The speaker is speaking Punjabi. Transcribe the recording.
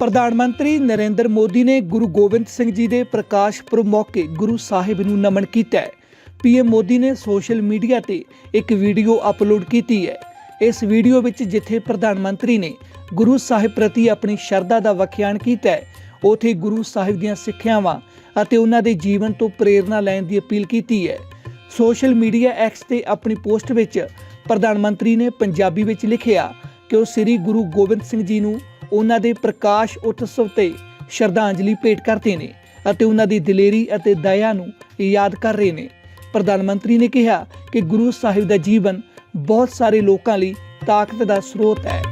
ਪ੍ਰਧਾਨ ਮੰਤਰੀ ਨਰਿੰਦਰ ਮੋਦੀ ਨੇ ਗੁਰੂ ਗੋਬਿੰਦ ਸਿੰਘ ਜੀ ਦੇ ਪ੍ਰਕਾਸ਼ ਪੁਰਬ ਮੌਕੇ ਗੁਰੂ ਸਾਹਿਬ ਨੂੰ ਨਮਨ ਕੀਤਾ ਹੈ। ਪੀਐਮ ਮੋਦੀ ਨੇ ਸੋਸ਼ਲ ਮੀਡੀਆ ਤੇ ਇੱਕ ਵੀਡੀਓ ਅਪਲੋਡ ਕੀਤੀ ਹੈ। ਇਸ ਵੀਡੀਓ ਵਿੱਚ ਜਿੱਥੇ ਪ੍ਰਧਾਨ ਮੰਤਰੀ ਨੇ ਗੁਰੂ ਸਾਹਿਬ ਪ੍ਰਤੀ ਆਪਣੀ ਸ਼ਰਧਾ ਦਾ ਵਖਿਆਨ ਕੀਤਾ ਹੈ, ਉਥੇ ਗੁਰੂ ਸਾਹਿਬ ਦੀਆਂ ਸਿੱਖਿਆਵਾਂ ਅਤੇ ਉਹਨਾਂ ਦੇ ਜੀਵਨ ਤੋਂ ਪ੍ਰੇਰਣਾ ਲੈਣ ਦੀ ਅਪੀਲ ਕੀਤੀ ਹੈ। ਸੋਸ਼ਲ ਮੀਡੀਆ ਐਕਸ ਤੇ ਆਪਣੀ ਪੋਸਟ ਵਿੱਚ ਪ੍ਰਧਾਨ ਮੰਤਰੀ ਨੇ ਪੰਜਾਬੀ ਵਿੱਚ ਲਿਖਿਆ ਕਿ ਉਹ ਸ੍ਰੀ ਗੁਰੂ ਗੋਬਿੰਦ ਸਿੰਘ ਜੀ ਨੂੰ ਉਹਨਾਂ ਦੇ ਪ੍ਰਕਾਸ਼ ਉਤਸਵ ਤੇ ਸ਼ਰਧਾਂਜਲੀ ਭੇਟ ਕਰਦੇ ਨੇ ਅਤੇ ਉਹਨਾਂ ਦੀ ਦਲੇਰੀ ਅਤੇ ਦਇਆ ਨੂੰ ਯਾਦ ਕਰ ਰਹੇ ਨੇ। ਪ੍ਰਧਾਨ ਮੰਤਰੀ ਨੇ ਕਿਹਾ ਕਿ ਗੁਰੂ ਸਾਹਿਬ ਦਾ ਜੀਵਨ ਬਹੁਤ ਸਾਰੇ ਲੋਕਾਂ ਲਈ ਤਾਕਤ ਦਾ ਸਰੋਤ ਹੈ।